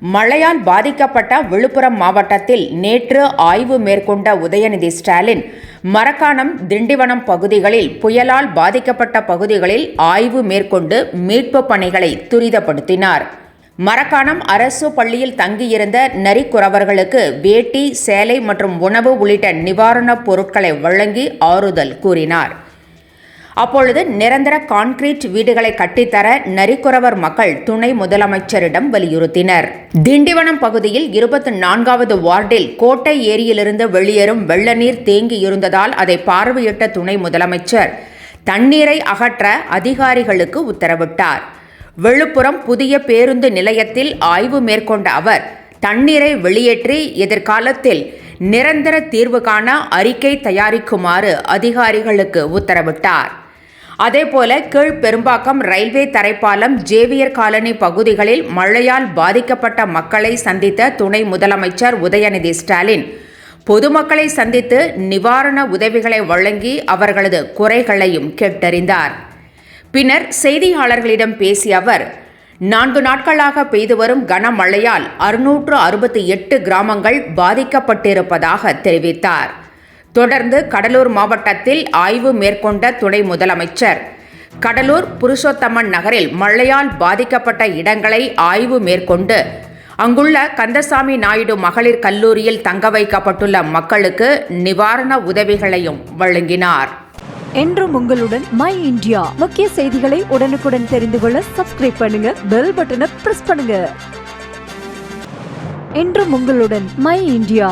மழையால் பாதிக்கப்பட்ட விழுப்புரம் மாவட்டத்தில் நேற்று ஆய்வு மேற்கொண்ட உதயநிதி ஸ்டாலின் மரக்காணம் திண்டிவனம் பகுதிகளில் புயலால் பாதிக்கப்பட்ட பகுதிகளில் ஆய்வு மேற்கொண்டு மீட்புப் பணிகளை துரிதப்படுத்தினார். மரக்காணம் அரசு பள்ளியில் தங்கியிருந்த நரிக்குறவர்களுக்கு வேட்டி சேலை மற்றும் உணவு உள்ளிட்ட நிவாரணப் பொருட்களை வழங்கி ஆறுதல் கூறினார். அப்பொழுது நிரந்தர கான்கிரீட் வீடுகளை கட்டித்தர நரிக்குறவர் மக்கள் துணை முதலமைச்சரிடம் வலியுறுத்தினர். திண்டிவனம் பகுதியில் இருபத்தி நான்காவது வார்டில் கோட்டை ஏரியிலிருந்து வெளியேறும் வெள்ள நீர் தேங்கி இருந்ததால் அதை பார்வையிட்ட துணை முதலமைச்சர் தண்ணீரை அகற்ற அதிகாரிகளுக்கு உத்தரவிட்டார். விழுப்புரம் புதிய பேருந்து நிலையத்தில் ஆய்வு மேற்கொண்ட அவர் தண்ணீரை வெளியேற்றி எதிர்காலத்தில் நிரந்தர தீர்வு காண அறிக்கை தயாரிக்குமாறு அதிகாரிகளுக்கு உத்தரவிட்டார். அதேபோல கீழ்பெரும்பாக்கம் ரயில்வே தரைப்பாலம் ஜேவியர் காலனி பகுதிகளில் மழையால் பாதிக்கப்பட்ட மக்களை சந்தித்த துணை முதலமைச்சர் உதயநிதி ஸ்டாலின். பொதுமக்களை சந்தித்து நிவாரண உதவிகளை வழங்கி அவர்களது குறைகளையும் கேட்டறிந்தார். பின்னர் செய்தியாளர்களிடம் பேசிய அவர் நான்கு நாட்களாக பெய்து வரும் கனமழையால் அறுநூற்று அறுபத்தி எட்டு கிராமங்கள் பாதிக்கப்பட்டிருப்பதாக தெரிவித்தார். தொடர்ந்து கடலூர் மாவட்டத்தில் ஆய்வு மேற்கொண்ட துணை முதலமைச்சர். கடலூர் புருஷோத்தமன் நகரில் மழையால் பாதிக்கப்பட்ட இடங்களை ஆய்வு மேற்கொண்டு அங்குள்ள கந்தசாமி நாயுடு மகளிர் கல்லூரியில் தங்க வைக்கப்பட்டுள்ள மக்களுக்கு நிவாரண உதவிகளையும் வழங்கினார். என்றும் உங்களுடன் மை இந்தியா. முக்கிய செய்திகளை உடனுக்குடன் தெரிந்து கொள்ள சப்ஸ்கிரைப் பண்ணுங்க பெல் பட்டனை பிரஸ் பண்ணுங்க. என்றும் உங்களுடன் மை இந்தியா.